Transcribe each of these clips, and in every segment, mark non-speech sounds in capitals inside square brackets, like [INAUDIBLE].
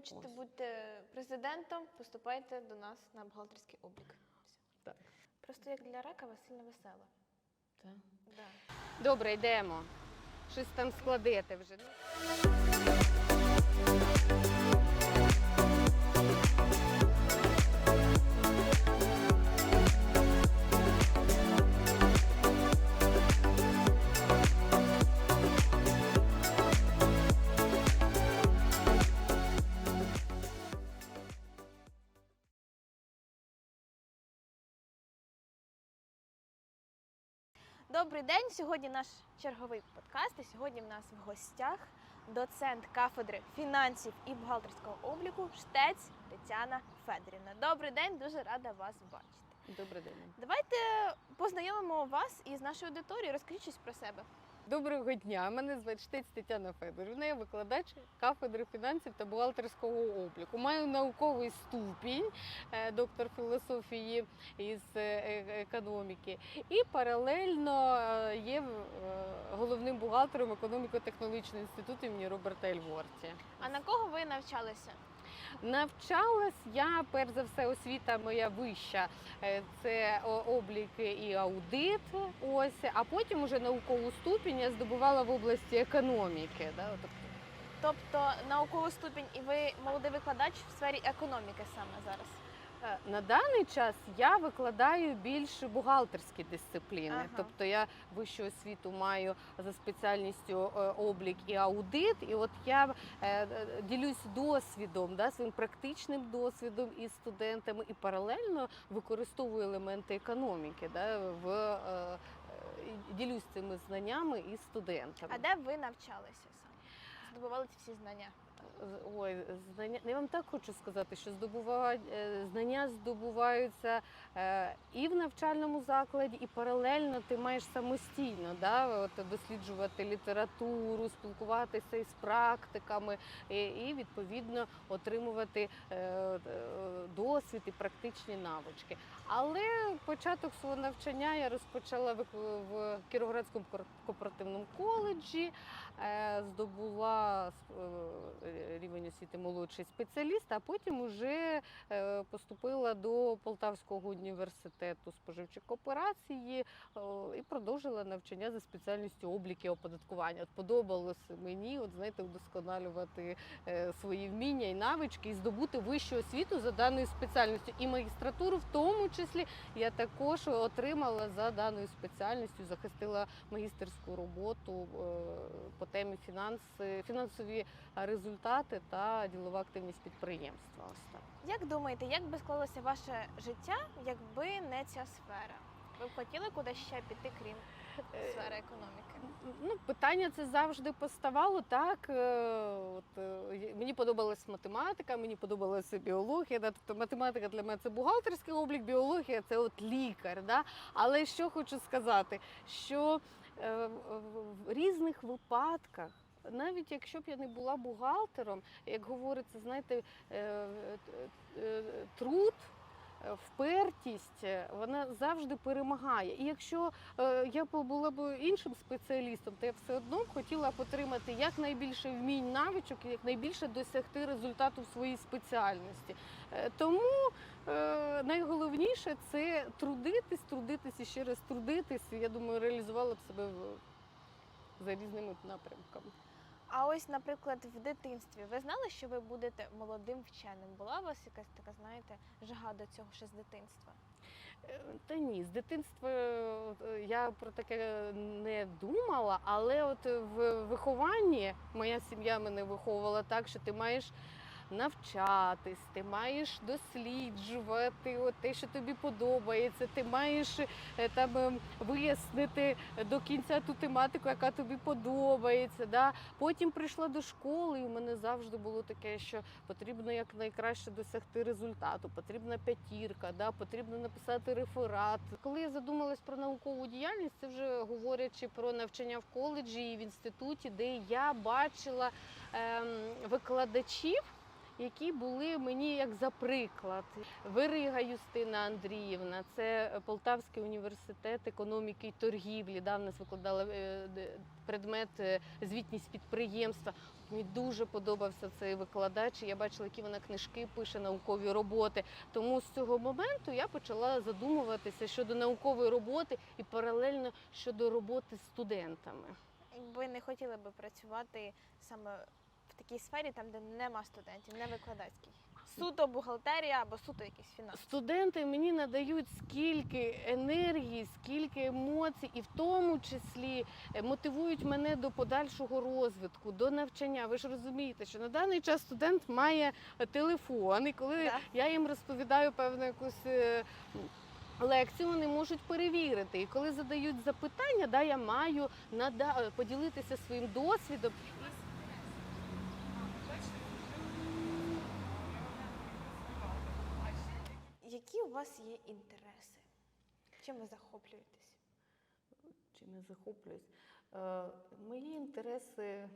Хочете Ось. бути президентом, поступайте до нас на бухгалтерський облік. Все. Так. Просто як для рака сильно весела. Так. Да. Добре, йдемо. Щось там складете вже. Добрий день. Сьогодні наш черговий подкаст. І сьогодні в нас в гостях доцент кафедри фінансів і бухгалтерського обліку Штець Тетяна Федорівна. Добрий день, дуже рада вас бачити. Добрий день. Давайте познайомимо вас із нашою аудиторією. Розкажіть щось про себе. Доброго дня. Мене звати Штець Тетяна Федорівна. Я викладач кафедри фінансів та бухгалтерського обліку. Маю науковий ступінь, е, доктор філософії із е, е, економіки, і паралельно є головним бухгалтером економіко-технологічного інституту імені Роберта Ельворті. А на кого ви навчалися? Навчалась я, перш за все, освіта моя вища. Е, Це обліки облік і аудит. Ось, а потім уже наукову ступінь я здобувала в області економіки. Да? Тобто науковий ступінь, і ви молодий викладач в сфері економіки саме зараз. Е, На даний час я викладаю більш бухгалтерські дисципліни, Ага. тобто я вищу освіту маю за спеціальністю е, облік і аудит. І от я е, ділюсь досвідом, да, своїм практичним досвідом із студентами і паралельно використовую елементи економіки. Да, в, ділюсь цими знаннями із студентами. А де ви навчалися саме? Здобували ці всі знання? Ой, знання. Я вам так хочу сказати, що здобувають е, знання здобуваються е, і в навчальному закладі, і паралельно ти маєш самостійно да, от, досліджувати літературу, спілкуватися із практиками і, і відповідно отримувати е, досвід і практичні навички. Але початок свого навчання я розпочала в, Кіровоградському кор- кооперативному коледжі, здобула рівень освіти молодший спеціаліст, а потім вже е, поступила до Полтавського університету споживчих кооперації е, і продовжила навчання за спеціальністю обліки оподаткування. От подобалося мені, от знаєте, удосконалювати е, свої вміння і навички і здобути вищу освіту за даною спеціальністю. І магістратуру в тому числі я також отримала за даною спеціальністю, захистила магістерську роботу по темі фінанси, фінансові результати та ділова активність підприємства. Ось так. Як думаєте, як би склалося ваше життя, якби не ця сфера? Ви б хотіли куди ще піти, крім Е, сфери економіки? Ну, питання це завжди поставало так. е, От, е, мені подобалась математика, мені подобалася біологія. Да? Тобто математика для мене це бухгалтерський облік, біологія це от лікар. Да? Але що хочу сказати, що е, в- в різних випадках. Навіть якщо б я не була бухгалтером, як говориться, знаєте, е, е, труд, е, впертість, е, вона завжди перемагає. І якщо я була б іншим спеціалістом, то я все одно хотіла б отримати якнайбільше вмінь навичок, і якнайбільше досягти результату в своїй спеціальності. Тому найголовніше це трудитись, трудитись і ще раз трудитись. Я думаю, реалізувала б себе за різними напрямками. А ось, наприклад, в дитинстві ви знали, що ви будете молодим вченим? Була у вас якась така, знаєте, жага до цього ще з дитинства? Е, Та ні, з дитинства е, я про таке не думала, але от в вихованні моя сім'я мене виховувала так, що ти маєш навчатись, ти маєш досліджувати те, що тобі подобається, ти маєш е, там е, вияснити до кінця ту тематику, яка тобі подобається. Да? Потім прийшла до школи, і у мене завжди було таке, що потрібно якнайкраще досягти результату, потрібна п'ятірка, да? потрібно написати реферат. Коли я задумалась про наукову діяльність, це вже говорячи про навчання в коледжі і в інституті, де я бачила ем, викладачів. Які були мені як за приклад. Вирига Юстина Андріївна, це Полтавський університет економіки і торгівлі. Да, в нас викладала е, предмет е, звітність підприємства. Мені дуже подобався цей викладач. Я бачила, які вона книжки пише, наукові роботи. Тому з цього моменту я почала задумуватися щодо наукової роботи і паралельно щодо роботи з студентами. Ви не хотіли би працювати саме такій сфері, там, де нема студентів, не викладацькій. Суто бухгалтерія або суто якісь фінанси. Студенти мені надають скільки енергії, скільки емоцій, і в тому числі е, мотивують мене до подальшого розвитку, до навчання. Ви ж розумієте, що на даний час студент має е, телефон, і коли Да. я їм розповідаю певну якусь. е, Лекцію вони можуть перевірити, і коли задають запитання, да, я маю нада... поділитися своїм досвідом. Які у вас є інтереси? Чим ви захоплюєтесь? чим я захоплююсь. Е, мої інтереси, е,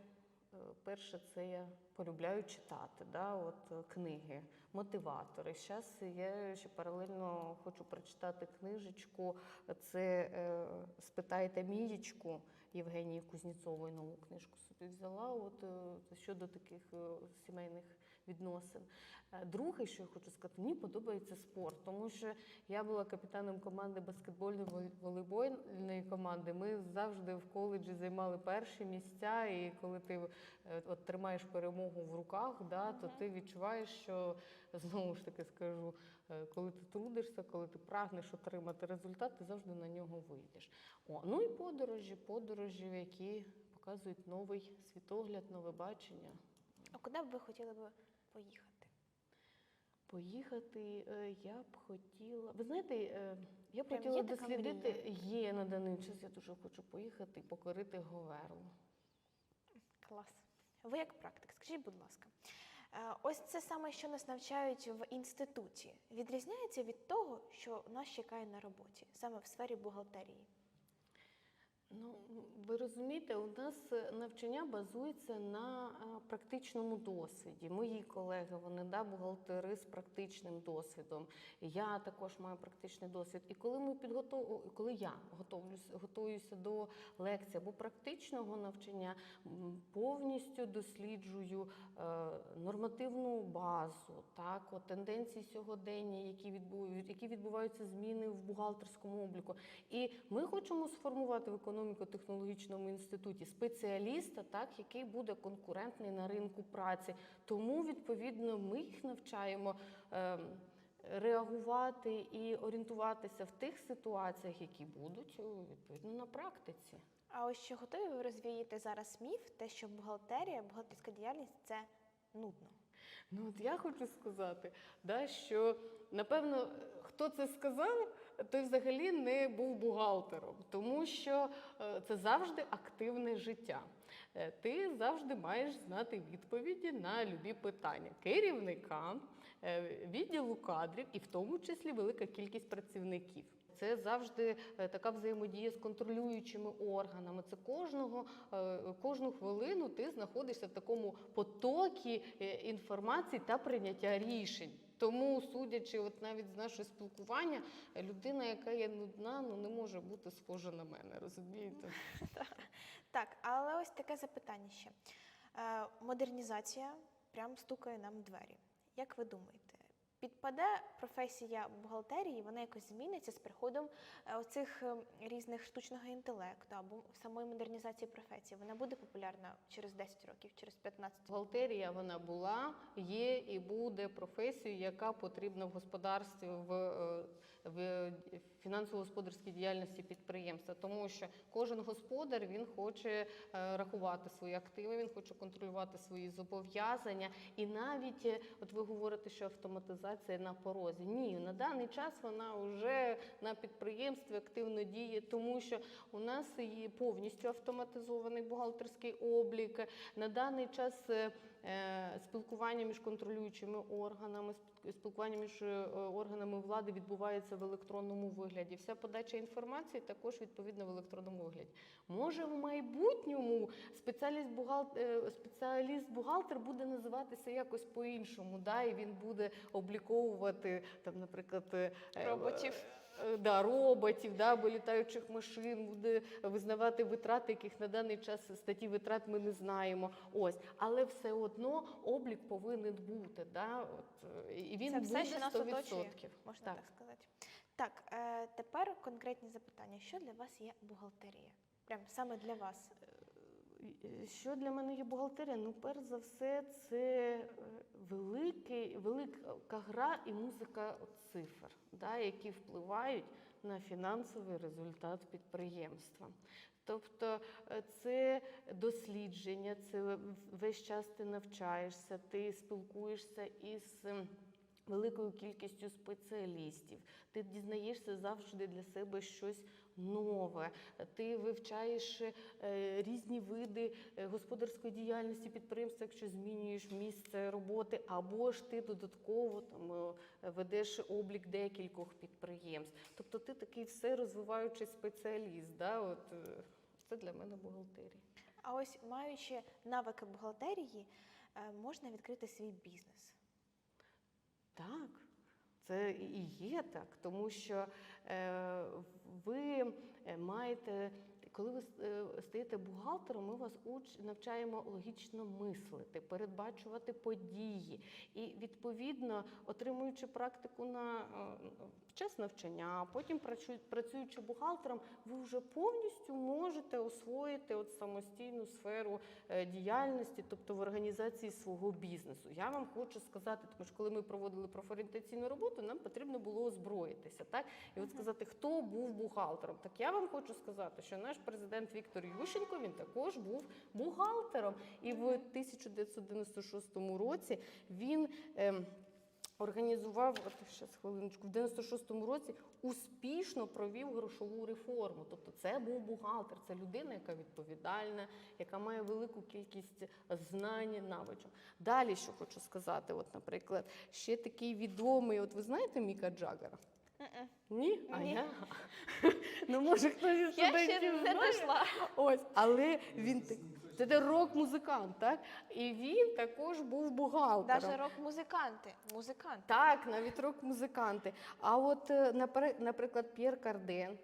перше, це я полюбляю читати, да, от, е, книги, мотиватори. Зараз я ще паралельно хочу прочитати книжечку. Це е, Спитайте Мієчку Євгенії Кузнєцової нову книжку собі взяла. От, е, щодо таких сімейних відносин. Е, Друге, що я хочу сказати, мені подобається спорт, тому що я була капітаном команди баскетбольної волей- волейбольної команди. Ми завжди в коледжі займали перші місця. І коли ти е, от, тримаєш перемогу в руках, да, то ти відчуваєш, що знову ж таки скажу, е, коли ти трудишся, коли ти прагнеш отримати результат, ти завжди на нього вийдеш. О, ну і подорожі, подорожі, які показують новий світогляд, нове бачення. А куди б ви хотіли би поїхати? Поїхати е, я б хотіла. Ви знаєте, е, я б Прям хотіла є така дослідити. Є на даний час. Я дуже хочу поїхати і покорити Говерлу. Клас. Ви як практик, скажіть, будь ласка, е, ось це саме, що нас навчають в інституті, відрізняється від того, що нас чекає на роботі, саме в сфері бухгалтерії. Ну, ви розумієте, у нас е, навчання базується на е, практичному досвіді. Мої колеги, вони да, бухгалтери з практичним досвідом. Я також маю практичний досвід. І коли ми підготов... коли я готовлюся, готуюся до лекції або практичного навчання, повністю досліджую е, нормативну базу, так, от, тенденції сьогодення, які відбувають, які відбуваються зміни в бухгалтерському обліку. І ми хочемо сформувати в економіко-технологічному інституті спеціаліста, так, який буде конкурентний на ринку праці. Тому, відповідно, ми їх навчаємо. ем, Реагувати і орієнтуватися в тих ситуаціях, які будуть відповідно на практиці. А ось чи готові ви розвіяти зараз міф, те, що бухгалтерія, бухгалтерська діяльність це нудно? Ну от я хочу сказати, да, що напевно, хто це сказав, той взагалі не був бухгалтером, тому що е, це завжди активне життя. Е, Ти завжди маєш знати відповіді на любі питання керівника, е, відділу кадрів і в тому числі велика кількість працівників. Це завжди така взаємодія з контролюючими органами. Це кожного кожну хвилину ти знаходишся в такому потокі інформації та прийняття рішень. Тому, судячи, от навіть з нашого спілкування, людина, яка є нудна, ну не може бути схожа на мене, розумієте? [LAUGHS] Так, але ось таке запитання ще. Е, Модернізація прям стукає нам в двері. Як ви думаєте, підпаде професія бухгалтерії, вона якось зміниться з приходом е, оцих е, різних штучного інтелекту або самої модернізації професії? Вона буде популярна через 10 років, через 15 Бухгалтерія вона була, є і буде професією, яка потрібна в господарстві в, е, в фінансово-господарській діяльності підприємства, тому що кожен господар він хоче е, рахувати свої активи, він хоче контролювати свої зобов'язання. І навіть е, от ви говорите, що автоматизація на порозі. Ні, на даний час вона вже на підприємстві активно діє, тому що у нас є повністю автоматизований бухгалтерський облік. На даний час е, е, спілкування між контролюючими органами, сп- спілкування між е, органами влади відбувається в електронному вигляді. Вся подача інформації також відповідно в електронному вигляді. Може, в майбутньому спеціаліст бухгалтер, спеціаліст бухгалтер буде називатися якось по-іншому, да, і він буде обліковувати там, наприклад, е, Роботів. Е, Да, роботів, да, або літаючих машин, буде визнавати витрати, яких на даний час статті витрат ми не знаємо. Ось, але все одно облік повинен бути. Да, от, е, і він Це буде все, що нас 100%. оточує, можна так, Так. сказати. Так, е, тепер конкретні запитання. Що для вас є бухгалтерія? Прям саме для вас. Що для мене є бухгалтерія? Ну, перш за все, це е, великий, велика гра і музика цифр, да, які впливають на фінансовий результат підприємства. Тобто е, це дослідження, це весь час ти навчаєшся, ти спілкуєшся із. Великою кількістю спеціалістів, ти дізнаєшся завжди для себе щось нове. Ти вивчаєш е, різні види е, господарської діяльності підприємства, якщо змінюєш місце роботи, або ж ти додатково там е, ведеш облік декількох підприємств. Тобто ти такий все розвиваючий спеціаліст. Да? От, це для мене бухгалтерія. А ось маючи навики бухгалтерії, можна відкрити свій бізнес. Це і є так, тому що е, ви е, маєте, коли ви е, стаєте бухгалтером, ми вас уч, навчаємо логічно мислити, передбачувати події. І відповідно, отримуючи практику на час навчання, потім працю- працюючи бухгалтером, ви вже повністю можете освоїти от самостійну сферу е, діяльності, тобто в організації свого бізнесу. Я вам хочу сказати, тому що коли ми проводили профорієнтаційну роботу, нам потрібно було озброїтися. Так? І от сказати, хто був бухгалтером. Так я вам хочу сказати, що наш президент Віктор Ющенко він також був бухгалтером. І в 1996 році він. Організував от ще хвилиночку в 96-му році успішно провів грошову реформу. Тобто, це був бухгалтер, це людина, яка відповідальна, яка має велику кількість знань, навичок. Далі що хочу сказати, от, наприклад, ще такий відомий, от ви знаєте Міка Джаггера? Ні? А Ні. я? Ну, може, хтось із Я ще студентів не знає? Ось, але він так- це де рок-музикант, так? І він також був бухгалтером. Навіть рок-музиканти. Музиканти. Так, навіть рок-музиканти. А от, е, наприклад, П'єр Карден,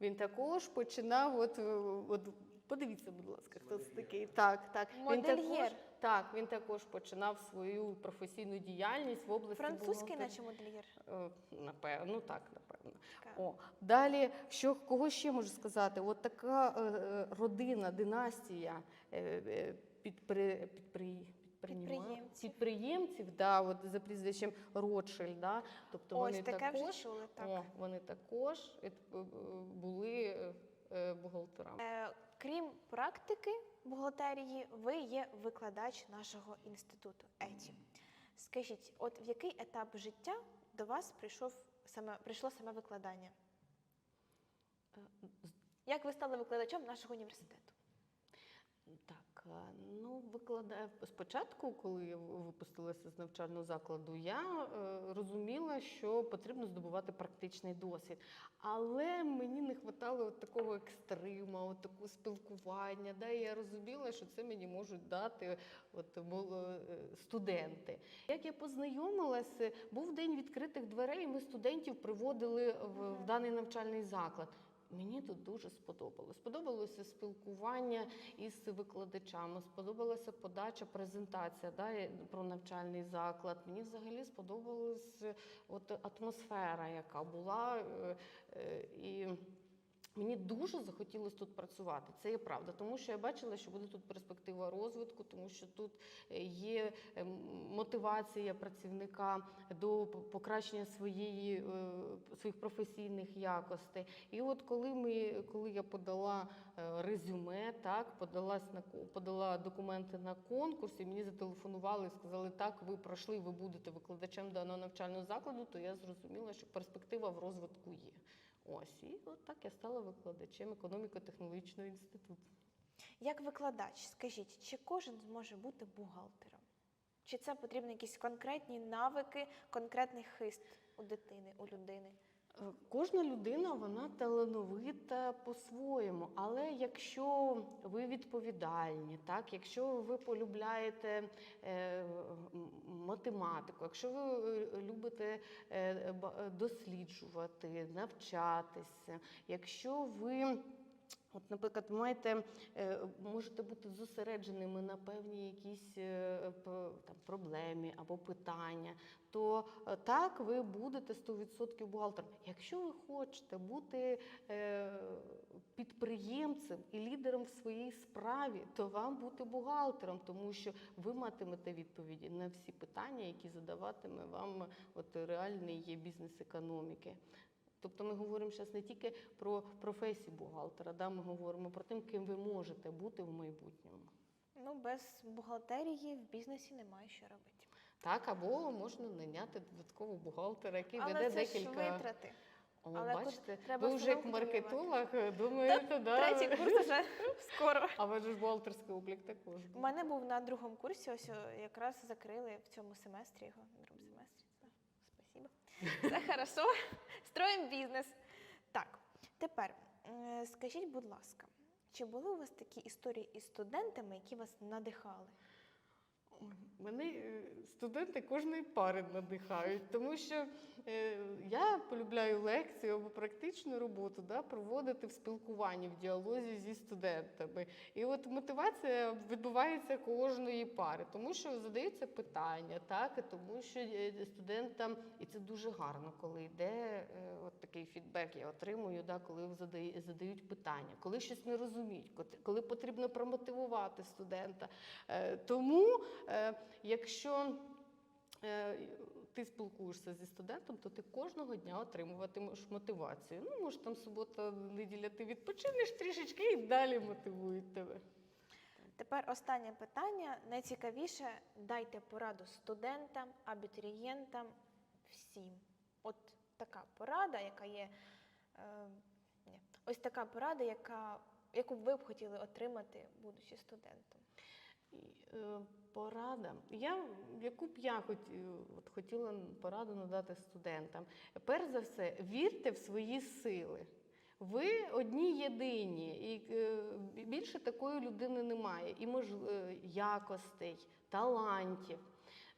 він також починав. От, е, от, подивіться, будь ласка, хто це такий. Так, так. Він також, так, він також починав свою професійну діяльність в області. Французький, наче модельєр. Е, Напевно, ну так, напевно. Така. О, далі, що кого ще можу сказати? От така е, е, родина, династія е, е, підпри, підпри, Підприємців. підприємців, да, от за прізвищем Ротшильд, да, тобто Ось вони таке також, вже чули. Так. О, вони також були е, бухгалтерами. Е, крім практики бухгалтерії, ви є викладач нашого інституту ЕТІ. Скажіть, от в який етап життя до вас прийшов саме прийшло саме викладання? Е, Як ви стали викладачем нашого університету? Так, ну викладаю спочатку, коли я випустилася з навчального закладу, я е, розуміла, що потрібно здобувати практичний досвід. Але мені не вистачало от такого екстрима, от такого спілкування. Да, і я розуміла, що це мені можуть дати от, е, студенти. Як я познайомилася, був день відкритих дверей, і ми студентів приводили в, в даний навчальний заклад. Мені тут дуже сподобалось. Сподобалося спілкування із викладачами, сподобалася подача, презентація да, про навчальний заклад. Мені взагалі сподобалась от атмосфера, яка була. е, е, І Мені дуже захотілося тут працювати. Це є правда, тому що я бачила, що буде тут перспектива розвитку, тому що тут е, є е, мотивація працівника до покращення своєї, е, своїх професійних якостей. І от коли ми, коли я подала резюме, так подалась на подала документи на конкурс, і мені зателефонували і сказали, так, ви пройшли, ви будете викладачем даного навчального закладу, то я зрозуміла, що перспектива в розвитку є. Ось і от так я стала викладачем економіко-технологічного інституту. Як викладач, скажіть, чи кожен зможе бути бухгалтером? Чи це потрібні якісь конкретні навики, конкретний хист у дитини, у людини? Кожна людина вона талановита по-своєму, але якщо ви відповідальні, так, якщо ви полюбляєте е, математику, якщо ви е, любите е, досліджувати, навчатися, якщо ви От, наприклад, маєте, е, можете бути зосередженими на певній якійсь е, там, проблемі або питання, то е, так ви будете 100% бухгалтером. Якщо ви хочете бути підприємцем і лідером в своїй справі, то вам бути бухгалтером, тому що ви матимете відповіді на всі питання, які задаватиме вам от, реальний бізнес економіки. Тобто ми говоримо зараз не тільки про професію бухгалтера, да, ми говоримо про тим, ким ви можете бути в майбутньому. Ну, без бухгалтерії в бізнесі немає що робити. Так, або можна наняти додаткового бухгалтера, який Але веде це ж декілька. витрати. О, Але бачите, треба ви вже як маркетолог думаєте, да? Третій курс вже скоро. А же ж бухгалтерський облік також. У був. мене був на другому курсі, ось о, якраз закрили в цьому семестрі його, на другому семестрі. Так, Все хорошо. Строїмо бізнес. Так, тепер е, скажіть, будь ласка, чи були у вас такі історії із студентами, які вас надихали? Мене е, студенти кожної пари надихають, тому що е, я полюбляю лекцію або практичну роботу да, проводити в спілкуванні, в діалозі зі студентами. І от мотивація відбувається кожної пари, тому що задаються питання, так, і тому що е, студентам, і це дуже гарно, коли йде от такий фідбек, я отримую, да, коли задають питання, коли щось не розуміють, коли потрібно промотивувати студента. Тому, якщо е, ти спілкуєшся зі студентом, то ти кожного дня отримуватимеш мотивацію. Ну, може, там субота, неділя ти відпочинеш трішечки і далі мотивують тебе. Тепер останнє питання. Найцікавіше дайте пораду студентам, абітурієнтам, всім. От така порада, яка є. Е, ось така порада, яка, яку б ви б хотіли отримати, будучи студентом. І, е, порада. Я, яку б я хоч, от хотіла пораду надати студентам. Перш за все, вірте в свої сили. Ви одні єдині, і е, більше такої людини немає. І мож, е, якостей, талантів.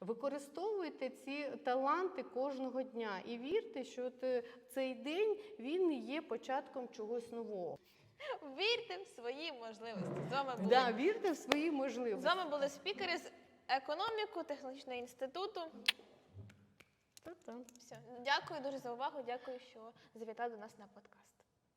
Використовуйте ці таланти кожного дня і вірте, що е, цей день він є початком чогось нового. Вірте в свої можливості. З вами були, Да, вірте в свої з можливості. вами були спікери з економіку технологічного інституту. Та-та. Все. Дякую дуже за увагу. Дякую, що завітали до нас на подкаст.